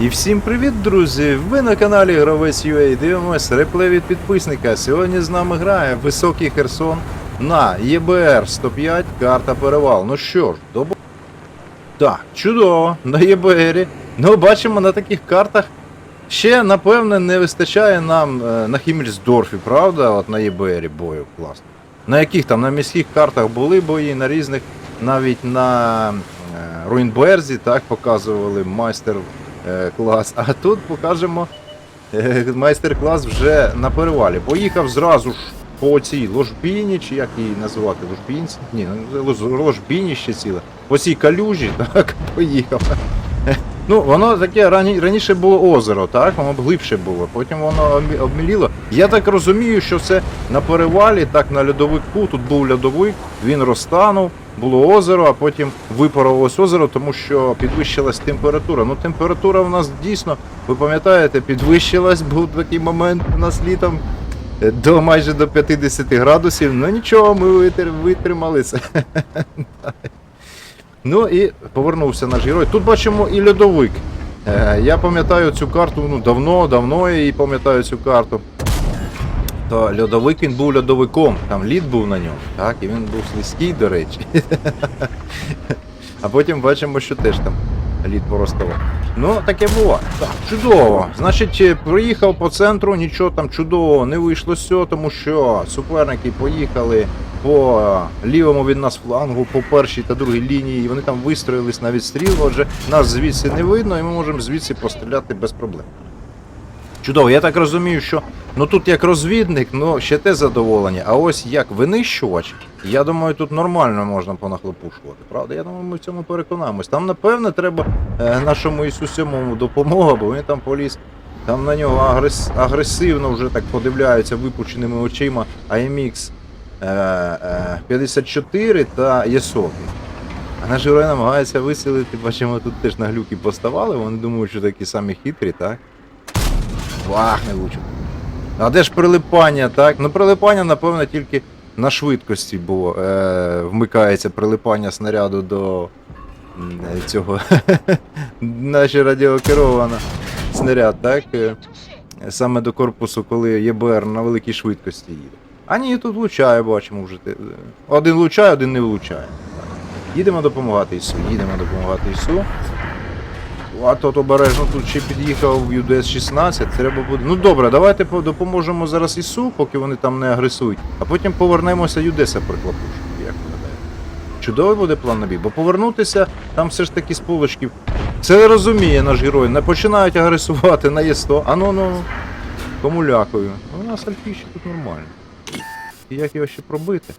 І всім привіт, друзі! Ви на каналі Гравець UA дивимось реплей від підписника. Сьогодні з нами грає Високий Херсон на ЄБР 105, карта Перевал. Ну що ж, до Так, чудово, на ЄБРі. Ну, бачимо на таких картах. Ще, напевне, не вистачає нам е, на Хіммельсдорфі, правда? От на ЄБРі бою класно. На яких там на міських картах були бої, на різних, навіть на е, Руїнберзі, так, показували майстер е, клас. А тут покажемо е, майстер-клас вже на перевалі. Поїхав зразу ж по цій ложбіні, чи як її називати, ложбінці? Ні, ну, ложбіні ще ціле. По цій калюжі, так, поїхав. Ну, воно таке рані, раніше було озеро, так? Воно глибше було, потім воно обміліло. Я так розумію, що це на перевалі, так на льодовику, тут був льодовик, він розтанув, було озеро, а потім випарувалось озеро, тому що підвищилась температура. Ну, температура у нас дійсно, ви пам'ятаєте, підвищилась, був такий момент у нас літом е, до майже до 50 градусів. Ну нічого, ми витер, витримали це. Ну і повернувся наш герой. Тут бачимо і льодовик. Е, я пам'ятаю цю карту ну, давно, давно її пам'ятаю цю карту. То льодовик він був льодовиком, там лід був на ньому, так, і він був слизький, до речі. А потім бачимо, що теж там лід порозставав. Ну, таке було. Так, чудово. Значить, е, проїхав по центру, нічого там чудового не вийшло з цього, тому що суперники поїхали по е, лівому від нас флангу, по першій та другій лінії, і вони там вистроїлись на відстріл. Отже, нас звідси не видно, і ми можемо звідси постріляти без проблем. Чудово, я так розумію, що ну тут як розвідник, ну ще те задоволення. А ось як винищувач, я думаю, тут нормально можна понахлопушувати. Правда? Я думаю, ми в цьому переконаємось. Там, напевне, треба е, нашому Ісу Сьомому допомога, бо він там поліз. Там на нього агрес... агресивно вже так подивляються випученими очима AMX е, е, 54 та Єсоки. А наш герой намагається виселити, бачимо, тут теж на глюки поставали, вони думають, що такі самі хитрі, так? Вах, не влучив. А де ж прилипання, так? Ну прилипання, напевно, тільки на швидкості було. Е, вмикається прилипання снаряду до е, цього. Наші радіокерована снаряд, так? Е, саме до корпусу, коли ЄБР на великій швидкості їде. А ні, тут влучає, бачимо вже. Один влучає, один не влучає. Їдемо допомагати ІСУ, їдемо допомагати ІСУ. А тут обережно тут ще під'їхав UDS-16, треба буде. Ну добре, давайте допоможемо зараз ІСУ, поки вони там не агресують, а потім повернемося юдеса приклопушку, як виглядає. Чудовий буде план на бій, бо повернутися там все ж таки з полочків. Це розуміє наш герой, не починають агресувати на Є100. А ну ну. Кому лякою. У нас альфіші тут нормально. І як його ще пробити?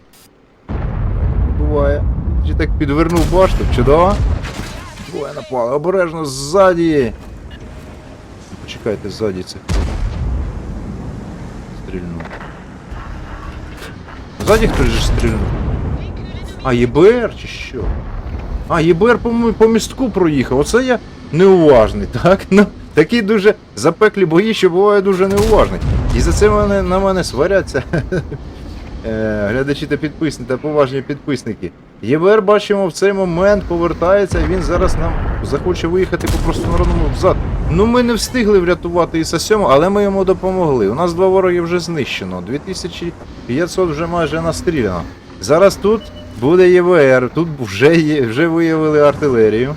Буває. Чи так підвернув башту, чудово? Двоє напали, обережно ззаді. Почекайте, ззаді цих. Стрільнув. Ззаді хтось же стрільнув. А, ЄБР чи що? А, ЄБР по, по містку проїхав. Оце я неуважний, так? Ну, такі дуже запеклі бої, що буває дуже неуважний. І за це мене, на мене сваряться е, глядачі та підписники та поважні підписники. ЄБР бачимо в цей момент повертається, він зараз нам захоче виїхати по простонародному взад. Ну ми не встигли врятувати Іса 7, але ми йому допомогли. У нас два вороги вже знищено, 2500 вже майже настріляно. Зараз тут буде ЄВР, тут вже є, вже виявили артилерію.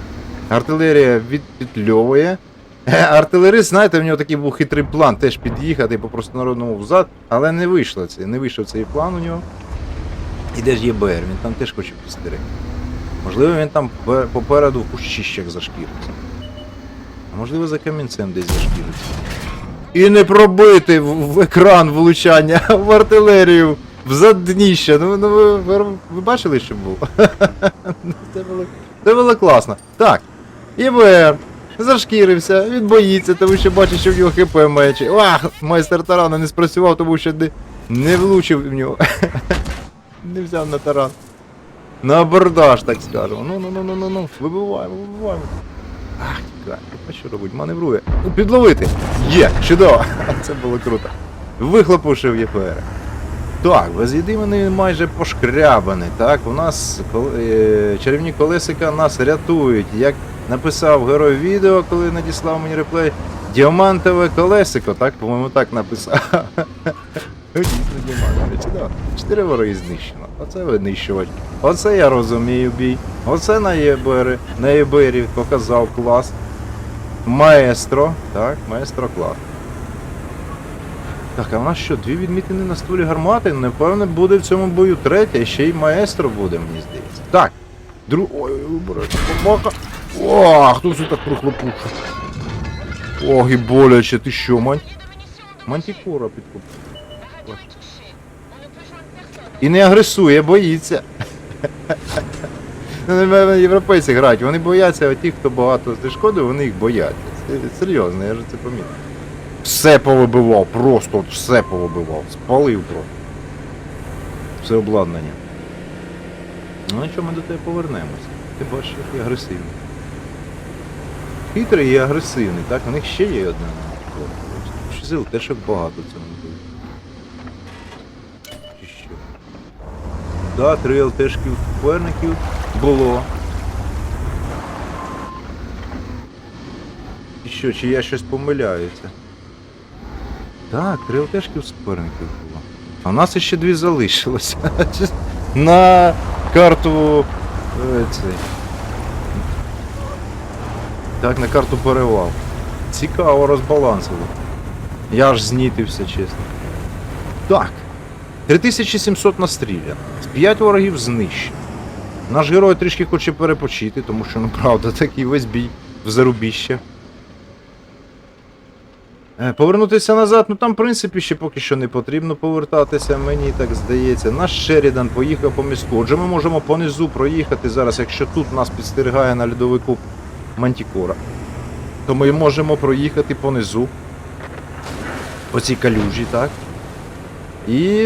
Артилерія відпетльовує. Е, Артилерист, знаєте, в нього такий був хитрий план теж під'їхати по простонародному взад, але не вийшло це, не вийшов цей план у нього. І де ж є БР, він там теж хоче постерегти. Можливо, він там попереду в кущищах зашкіриться. А можливо, за камінцем десь зашкіриться. І не пробити в, екран влучання в артилерію в задніще. Ну, ну ви, ви, ви бачили, що було? Це, було це було класно. Так, ІБР зашкірився, він боїться, тому що бачить, що в нього хп менше. Ах, майстер тарана не спрацював, тому що не, не влучив в нього. Не взяв на таран. На абордаж, так скажемо. Ну, ну, ну, ну, ну, ну. Вибиваємо, вибиваємо. Ах, тікай, а що робить? Маневрує. Ну, підловити. Є, чудово. Це було круто. Вихлопушив ЄПР. Так, безєдиний майже пошкрябаний. Так, у нас е, чарівні колесика нас рятують. Як написав герой відео, коли надіслав мені реплей. Діамантове колесико, так, по-моєму, так написав. Дійсно діамантове, чудово. Чотири вороги знищено. Оце винищувач. Оце я розумію бій. Оце на єбері. На єбері показав клас. Маестро. Так, маестро клас. Так, а в нас що, дві відмітини на стволі гармати? Напевне, буде в цьому бою третя, ще й маестро буде, мені здається. Так. Дру... Ой, обережно, помака. О, хто це так прохлопушив? Ох, і боляче, ти що, мань? Мантікора підкупив. І не агресує, боїться. Ну, Європейці грають, вони бояться, а ті, хто багато знешкодив, вони їх бояться. Це серйозно, я ж це помітив. Все повибивав, просто все повибивав. Спалив просто. Все обладнання. Ну нічого, ми до тебе повернемося. Ти бачиш, який агресивний. Хитрий і агресивний, так? У них ще є одна. Що сил теж як багато в цьому було. Чи що? Да, три ЛТшків суперників було. І що, чи я щось помиляюся? Так, три ЛТшків суперників було. А в нас ще дві залишилося. На карту. е, Цей. Так, на карту перевал. Цікаво розбалансило. Я аж знітився, чесно. Так. 3700 настріляно. 5 ворогів знищено. Наш герой трішки хоче перепочити, тому що, ну правда, такий весь бій в зарубіще. Повернутися назад, ну там, в принципі, ще поки що не потрібно повертатися, мені так здається. Наш Шерідан поїхав по містку. Отже, ми можемо понизу проїхати зараз, якщо тут нас підстерігає на льодовику Мантікора. То ми можемо проїхати понизу. По цій калюжі, так? І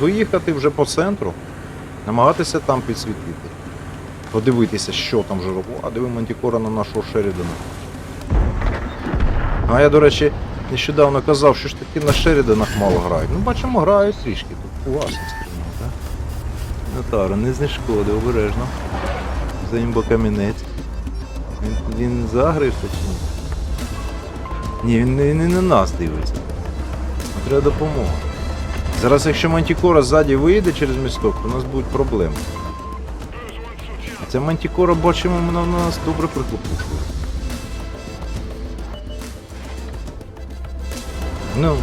виїхати вже по центру. Намагатися там підсвітити. Подивитися, що там вже робить. А диви Мантікора на нашого Шерідана. А я, до речі, нещодавно казав, що ж таки на Шеріданах мало грають. Ну, бачимо, грають трішки. Тут класно стрімно, так? Натара, не знешкоди, обережно. За імбо камінець. Він, він загрився чи ні? Ні, він не, не на нас дивиться. Треба допомога. Зараз, якщо Мантікора ззаді вийде через місток, то у нас будуть проблеми. Ця Мантікора, бачимо, вона в нас добре прихлопушує. Ну.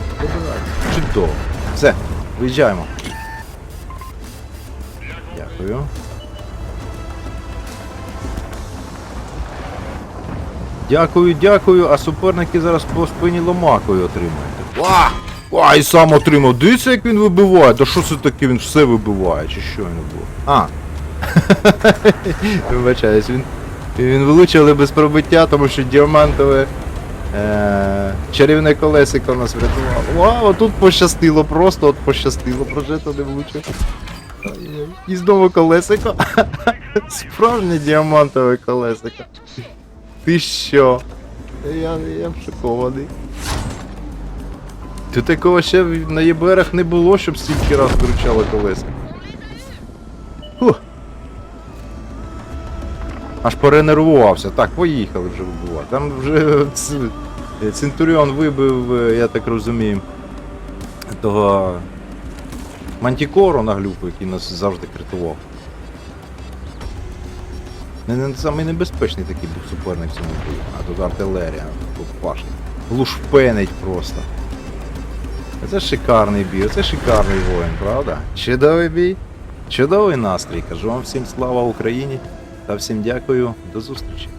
Чудово. Все, виїжджаємо. Дякую. Дякую, дякую, а суперники зараз по спині ломакою отримають. Ва! А, і сам отримав. Дивіться, як він вибиває. Та що це таке, він все вибиває, чи що він було? А. Вибачаюсь, він. Він влучив, але без пробиття, тому що діамантове е- чарівне колесико нас врятувало. Вау, тут пощастило, просто от пощастило, прожето не влучив. І знову колесико. Справжнє діамантове колесико. Ти що? Я, я шокований. Ти такого ще на ЄБРах не було, щоб стільки раз виручало колеса. Фух. Аж перенервувався. Так, поїхали вже вибивати. Там вже Центуріон вибив, е, я так розумію, того Мантікору на глюку, який нас завжди критував. Не, не самий небезпечний такий був суперник в цьому бою. А тут артилерія, тут. Лушпенить просто. Це шикарний бій, це шикарний воїн, правда? Чудовий бій, чудовий настрій. Кажу вам всім слава Україні та всім дякую. До зустрічі.